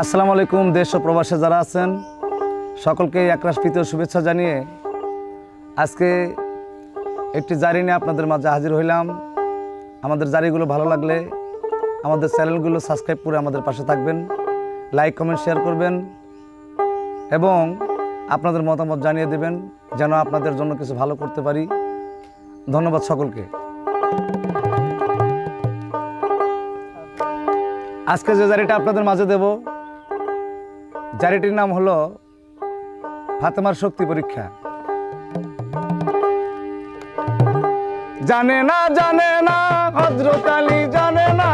আসসালামু আলাইকুম, দেশ ও প্রবাসে যারা আছেন, সকলকে একরাশ প্রীতীয় শুভেচ্ছা জানিয়ে আজকে একটি জারি নিয়ে আপনাদের মাঝে হাজির হইলাম। আমাদের জারিগুলো ভালো লাগলে আমাদের চ্যানেলগুলো সাবস্ক্রাইব করে আমাদের পাশে থাকবেন, লাইক, কমেন্ট, শেয়ার করবেন এবং আপনাদের মতামত জানিয়ে দেবেন যেন আপনাদের জন্য কিছু ভালো করতে পারি। ধন্যবাদ সকলকে। আজকে যে জারিটা আপনাদের মাঝে দেব জারিটির নাম হলো ফাতেমার শক্তি পরীক্ষা। জানে না জানে না হজরত আলী জানে না,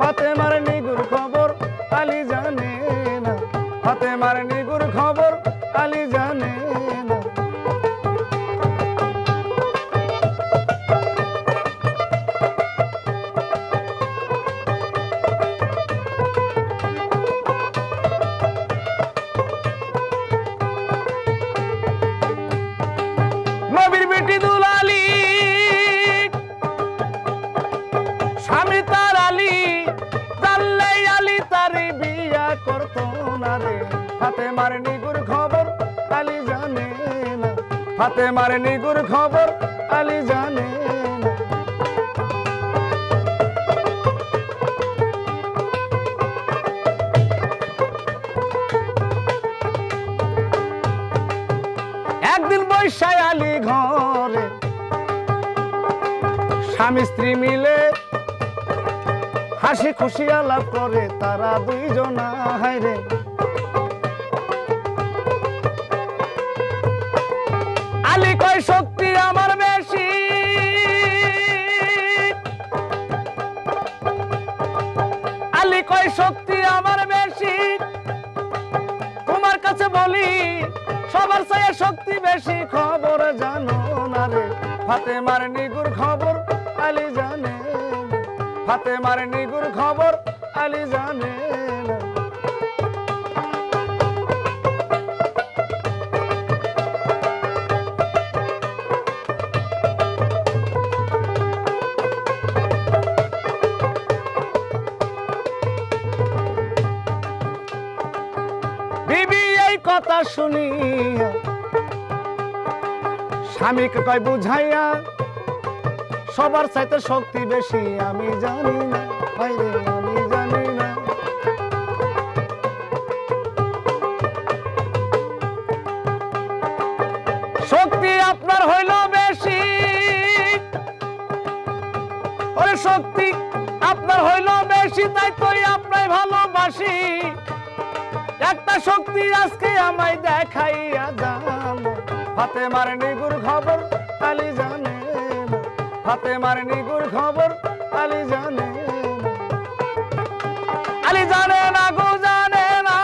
ফাতেমার নিগুর খবর আলী জানে না, ফাতেমার নিগুর হাতে মারে নিগুর খবর, আলী জানে। একদিন বৈশায় ঘরে, স্বামী স্ত্রী মিলে হাসি খুশি আলাপ করে, তারা দুইজন হাইরে আলী কয় শক্তি আমার বেশি আলী কয়, শক্তি আমার বেশি তোমার কাছে বলি, সবার চেয়ে শক্তি বেশি খবর জানো না রে ফাতে মার নিগুর খবর আলী জানে। ফাতে মার নিগুর খবর আলী জানে না। শুনিয়া, স্বামীকে কয় বুঝাইয়া, সবার চাইতে শক্তি বেশি আমি জানি না আমি জানি না। শক্তি আপনার হইল বেশি শক্তি আপনার হইল বেশি, তাই তোই আপনার ভালোবাসি। একটা শক্তি আজকে আমায় দেখাইয়া জান হাতে মারে নিগুর খবর আলী জানে। হাতে মারে নিগুর খবর আলী জানে। আলী জানে না গো, জানে না।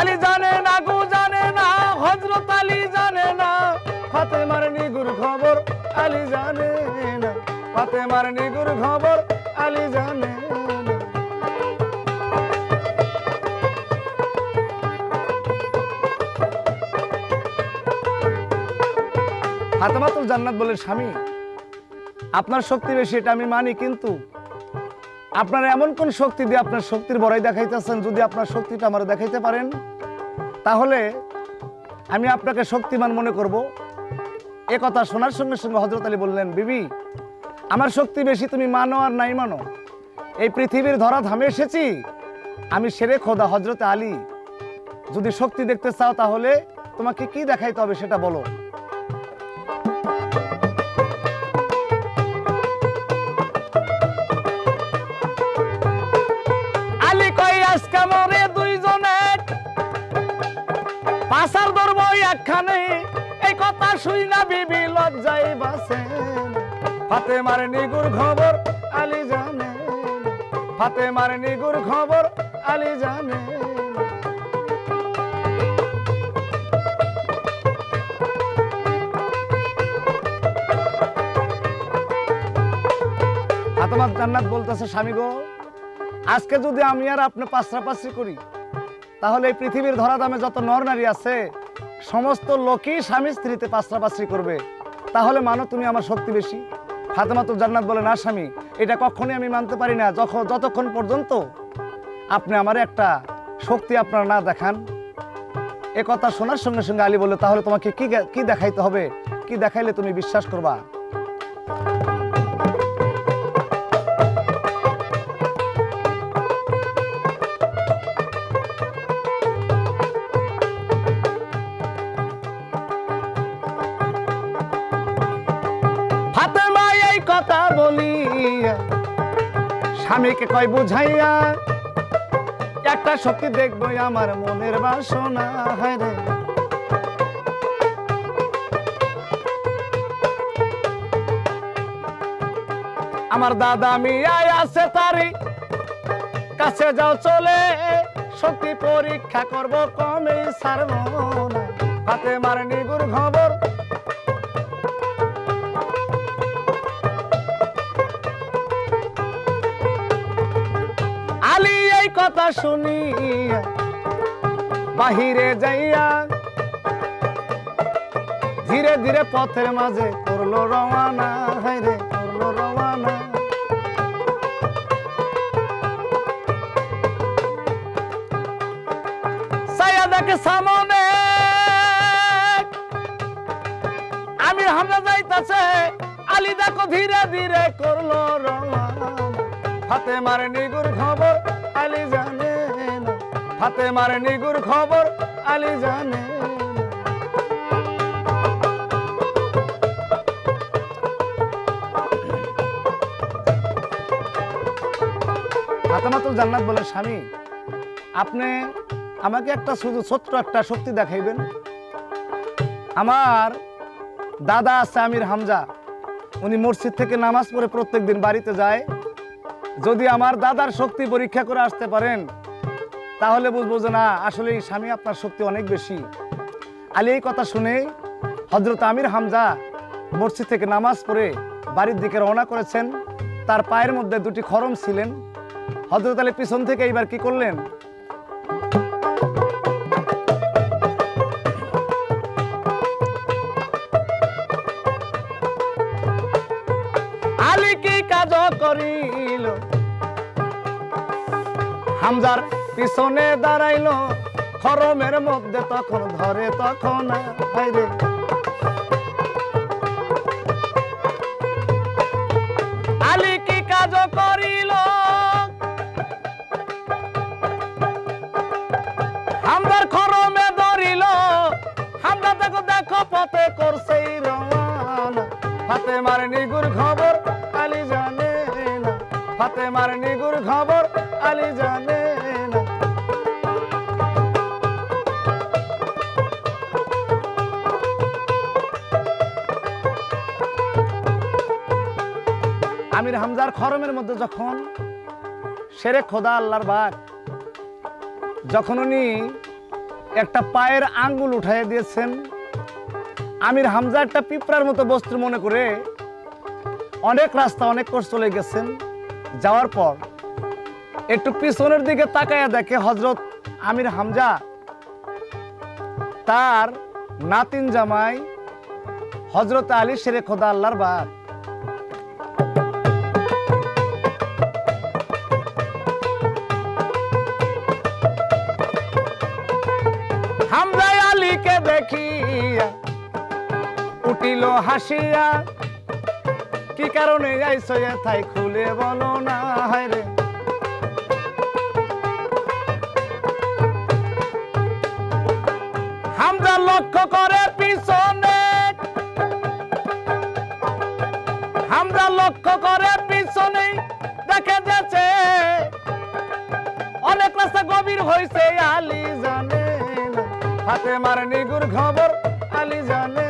আলী জানে না গো, জানে না। হজরত জানে না। হাতে নিগুর খবর আলি জানে না। হাতে মারে নিগুর খবর আলি জানে না হাতামাতুল জান্নাত বলে স্বামী। আপনার শক্তি বেশি, এটা আমি মানি, কিন্তু আপনার এমন কোন শক্তি দিয়ে আপনার শক্তির বড়াই দেখাইতেছেন যদি আপনার শক্তিটা আমার দেখাইতে পারেন? তাহলে আমি আপনাকে শক্তিমান মনে করব। এ কথা শোনার সঙ্গে সঙ্গে হজরত আলী বললেন, বিবি, আমার শক্তি বেশি, তুমি মানো আর নাই মানো। এই পৃথিবীর ধরা ধামে এসেছি। আমি সেরে খোদা হজরত আলী। যদি শক্তি দেখতে চাও তাহলে তোমাকে কি দেখাইতে হবে সেটা বলো। শুই না বিবি বাসে। ফাতে মারে নিগুর খবর জানে। ফাতে মারে নিগুর খবর জানে। জান্নাত বলতেছে, স্বামী গো, আজকে যদি আমি আর আপনি পাশাপাশি করি, তাহলে এই পৃথিবীর ধরা দামে যত নর নারী আছে সমস্ত লোকই স্বামী স্ত্রীতে পাশাপাশি করবে। তাহলে মানো তুমি আমার শক্তি বেশি। ফাতেমা তো জান্নাত বলে, না স্বামী, এটা কখনই আমি মানতে পারি না। যখন যতক্ষণ পর্যন্ত আপনি আমার একটা শক্তি আপনার না দেখান, এ কথা শোনার সঙ্গে সঙ্গে আলী বলে তাহলে তোমাকে কি কি দেখাইতে হবে? কি দেখাইলে তুমি বিশ্বাস করবা? স্বামীকে কয় বুঝাইয়া, একটা শক্তি দেখব আমার মনের বাসনা, হয় রে। আমার দাদা মিয়াই আছে তারি কাছে যাও চলে, শক্তি পরীক্ষা করব কমে সারব না। হাতে মার নিগুর খবর কথা শুনি বাহিরে যাইয়া ধীরে ধীরে পথের মাঝে করল রওয়ানা হায় রে, করল রওয়ানা সায়া দেখে সামনে আমি হামলা যাইতাছে, আলী দেখো ধীরে ধীরে করল রওয়ানা হাতে মারে নিগুর খবর আলী জানে না। হাতে মারে নিগুর খবর আলী জানে না। জান্নাত বলে, স্বামী, আপনি আমাকে একটা শুধু ছোট্ট একটা শক্তি দেখাইবেন। আমার দাদা আছে আমির হামজা, উনি মসজিদ থেকে নামাজ পড়ে প্রত্যেকদিন বাড়িতে যায়। যদি আমার দাদার শক্তি পরীক্ষা করে আসতে পারেন, তাহলে বুঝব যে না আসলে এই স্বামী আপনার শক্তি অনেক বেশি। আলী, এই কথা শুনে হজরত আমির হামজা মসজিদ থেকে নামাজ পড়ে বাড়ির দিকে রওনা করেছেন। তার পায়ের মধ্যে দুটি খরম ছিলেন। হজরত আলী পিছন থেকে এইবার কি করলেন? করিল। হামজার পিছনে দাঁড়াইলো, খরমের মধ্যে তখন, ধরে তখন আলী কি কাজ করিল? হামদার খরমে ধরিল। হামদা দেখো দেখো, পথে করছে হাতে মারে নিগুর খবর হাতে মারে নিগুর খবর আলী জানে না। আমির হামজার খরমের মধ্যে যখন সেরে খোদা আল্লাহর বাঘ যখন উনি একটা পায়ের আঙ্গুল উঠাই দিয়েছেন, আমির হামজা একটা পিঁপড়ার মতো বস্তু মনে করে অনেক রাস্তা, অনেক কোর্স চলে গেছেন। যাওয়ার পর একটু পিছনের দিকে তাকায়া দেখে হজরত আমির হামজা, তার নাতিন জামাই হজরত আলী শেরে খোদা আল্লাহর বাঘ হামজাই আলীকে দেখিয়া উঠিল হাসিয়া কি কারণে আইসো থাই খুলে বলো না, হায় রে। হামজা লক্ষ্য করে পিছনে। হামজা লক্ষ্য করে পিছনে দেখে যাচ্ছে। অনেক রাস্তা গভীর হয়েছে আলি জানে হাতে মার নিগুর খবর, আলী জানে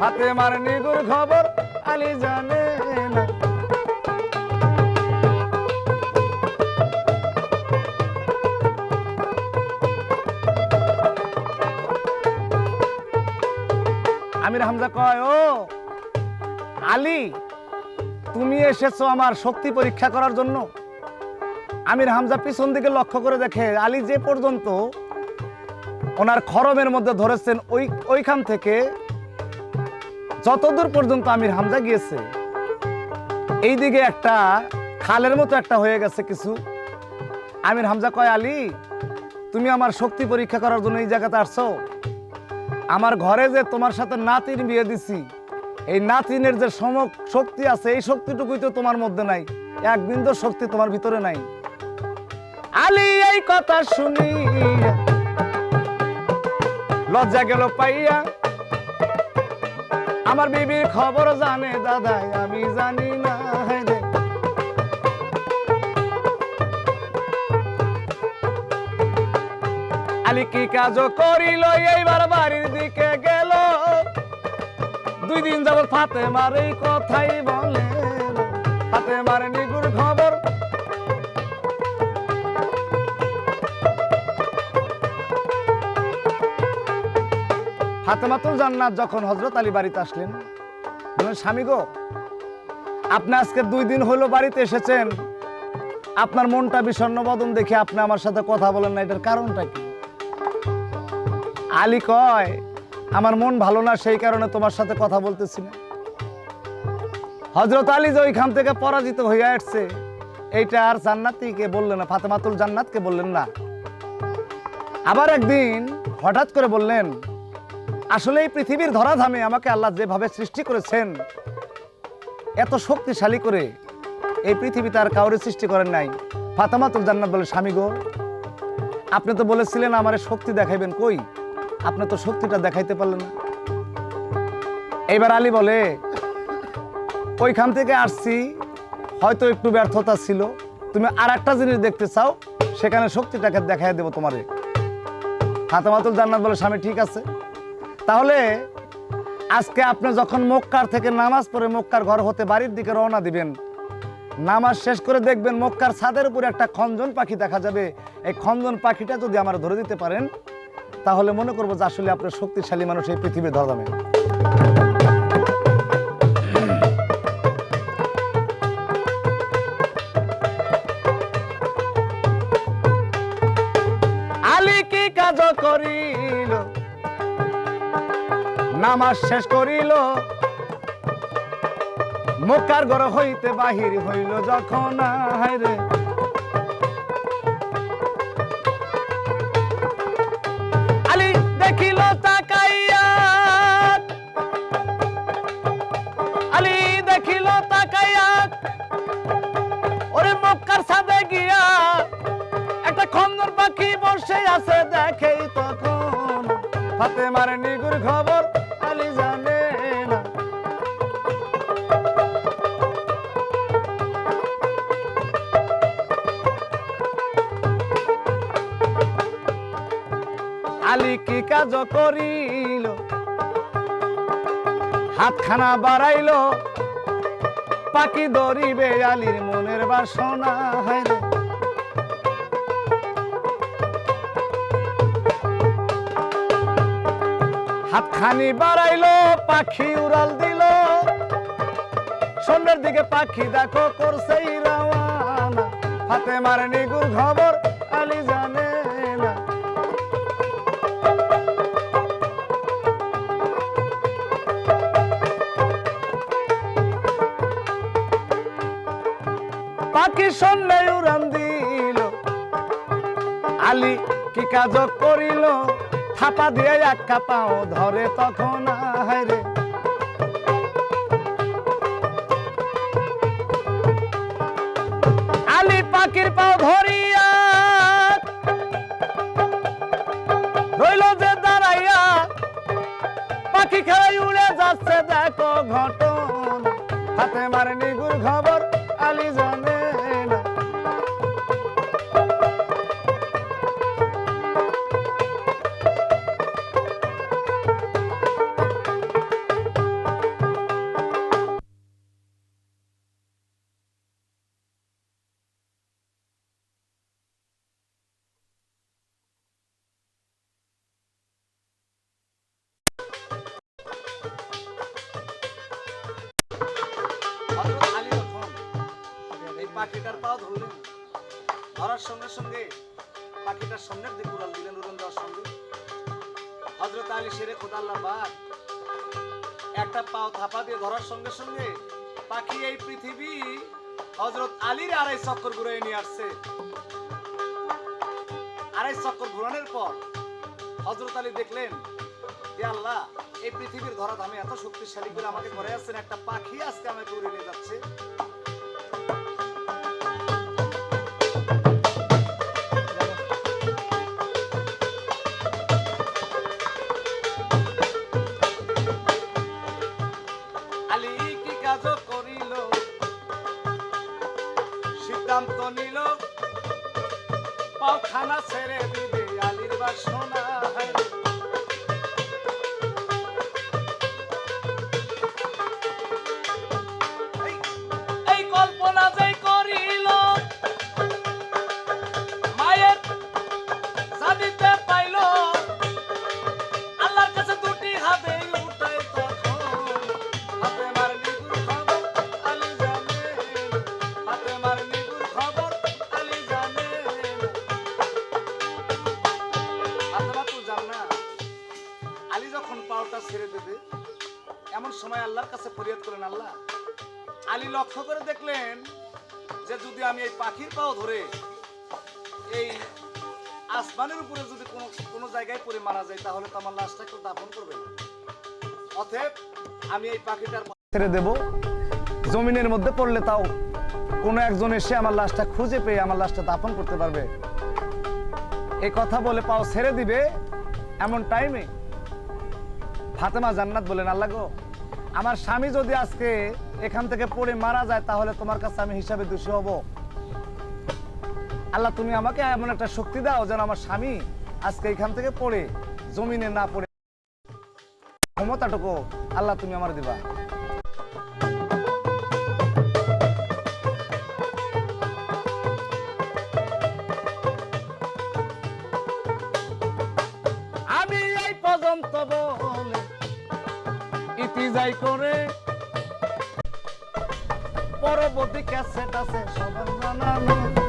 হাতে মার নিগুর খবর আলী জানে না। আমির হামজা কয়, ও, আলী, তুমি এসেছ আমার শক্তি পরীক্ষা করার জন্য। আমির হামজা পিছন দিকে লক্ষ্য করে দেখে, আলী যে পর্যন্ত ওনার খরমের মধ্যে ধরেছেন ওই ওইখান থেকে যতদূর পর্যন্ত আমির হামজা গিয়েছে এই দিকে একটা খালের মতো একটা হয়ে গেছে কিছু। আমির হামজা কয়, আলী, তুমি আমার শক্তি পরীক্ষা করার জন্য এই জায়গাতে আসছো? আমার ঘরে যে তোমার সাথে নাতিন বিয়ে দিছি, এই নাতিনের যে সম শক্তি আছে, এই শক্তিটুকুই তো তোমার মধ্যে নাই। এক বিন্দু শক্তি তোমার ভিতরে নাই। আলী, এই কথা শুনি লজ্জা গেল পাইয়া আমার বিবির খবর জানে, দাদাই, আমি জানি না আলী কি কাজ করিল, এইবার বাড়ির দিকে গেল। দুই দিন যাবত ফাতে মার কথাই বলে। ফাতে মারে নিগুর খবর ফাতেমাতুল জান্নাত যখন হজরত আলী বাড়িতে আসলেন স্বামী গো, আপনি আজকে দুই দিন হলো বাড়িতে এসেছেন। আপনার মনটা বিষণ্ণ বদন দেখে আপনি আমার সাথে কথা বলেন না। এটার কারণটা কি? আলী কয়, আমার মন ভালো না, সেই কারণে তোমার সাথে কথা বলতেছি না। হজরত আলী যে ওইখান থেকে পরাজিত হয়ে আসছে, এইটা আর জান্নাতিকে বললেন না, ফাতেমাতুল জান্নাতকে বললেন না। আবার একদিন হঠাৎ করে বললেন আসলে এই পৃথিবীর ধরাধামে আমাকে আল্লাহ যেভাবে সৃষ্টি করেছেন, এত শক্তিশালী করে এই পৃথিবীতে আর কাউরে সৃষ্টি করেন নাই। ফাতামাতুল জান্নাত বলে, স্বামী গো, আপনি তো বলেছিলেন আমারে শক্তি দেখাইবেন, কই? আপনি তো শক্তিটা দেখাইতে পারলেন না। এইবার আলী বলে, ওইখান থেকে আসছি, হয়তো একটু ব্যর্থতা ছিল। তুমি আর একটা জিনিস দেখতে চাও, সেখানে শক্তিটাকে দেখাই দেবো তোমারে। ফাতামাতুল জান্নাত বলে, স্বামী, ঠিক আছে। তাহলে আজকে আপনি যখন মক্কার থেকে নামাজ পড়ে মক্কার ঘর হতে বাড়ির দিকে রওনা দিবেন, নামাজ শেষ করে দেখবেন মক্কার ছাদের উপরে একটা খঞ্জন পাখি দেখা যাবে। এই খঞ্জন পাখিটা যদি আমার ধরে দিতে পারেন, তাহলে মনে করব যে আসলে আপনার শক্তিশালী মানুষ এই পৃথিবীর ধরদামে আলী কি কাজ করিল? নামাজ শেষ করিল। মক্কার ঘর হইতে বাহির হইল যখন আলী দেখিল তাকাইয়া। ওরে গিয়া একটা খন্দর পাখি বসে আছে দেখেই তখন। হাতে মারে নিগুর খবর কি কাজ করিল, হাতখানা বাড়াইল, পাখি ধরিবে আলীর মনের বাসনা রে। হাতখানি বাড়াইলো, পাখি উড়াল দিল, সন্ধ্যের দিকে পাখি দেখো করছে রাওয়ানা হাতে মারেনি নিগুর খবর পাখি সন্ধ্যে উড়ান দিল আলী কি কাজ করিল? থাপা দিয়ে একা পাও ধরে তখন রে। আলী পাখির পাও ধরিয়া রইল যে দাঁড়াইয়া। পাখি খেলাই উড়ে যাচ্ছে, দেখো ঘটন। হাতে মারে নিগুর খবর, আলী জানে। পাখিটার পা ধরলেন। ধরার সঙ্গে সঙ্গে পাখিটার সামনের দিকে উড়াল দিলেন উড়াল দেওয়ার সঙ্গে। হজরত আলী সেরে খোদা আল্লাহ বাদ একটা পাও থাপা দিয়ে ধরার সঙ্গে সঙ্গে পাখি এই পৃথিবী হজরত আলীর আড়াই চক্কর ঘুরে নিয়ে আসছে। আড়াই চক্কর ঘুরানোর পর হজরত আলী দেখলেন যে আল্লাহ, এই পৃথিবীর ধরা আমি এত শক্তিশালী করে আমাকে করে আসছেন, একটা পাখি আজকে আমাকে উড়ে নিয়ে যাচ্ছে। আলী লক্ষ্য করে দেখলেন যে যদি আমি এই পাখির পাও ধরে এই আসমানের উপরে যদি কোনো কোনো জায়গায় পড়ে মারা যায়, তাহলে তো আমার লাশটা কেউ দাফন করবে না। অতএব আমি এই পাখিটার ছেড়ে দেব। জমিনের মধ্যে পড়লে তাও কোনো একজন এসে আমার লাশটা খুঁজে পেয়ে আমার লাশটা দাফন করতে পারবে। এই কথা বলে পাও ছেড়ে দিবে এমন টাইমে ফাতেমা জান্নাত বলেন, আল্লাহ গো, আমার স্বামী যদি আজকে এখান থেকে পড়ে মারা যায়, তাহলে তোমার কাছে আমি হিসাবে দোষী হব। আল্লাহ, তুমি আমাকে এমন একটা শক্তি দাও যেন আমার স্বামী আজকে এখান থেকে পড়ে, জমিনে না পড়ে। ক্ষমতাটুকু আল্লাহ তুমি আমার দিবা। আছে সবার জানানো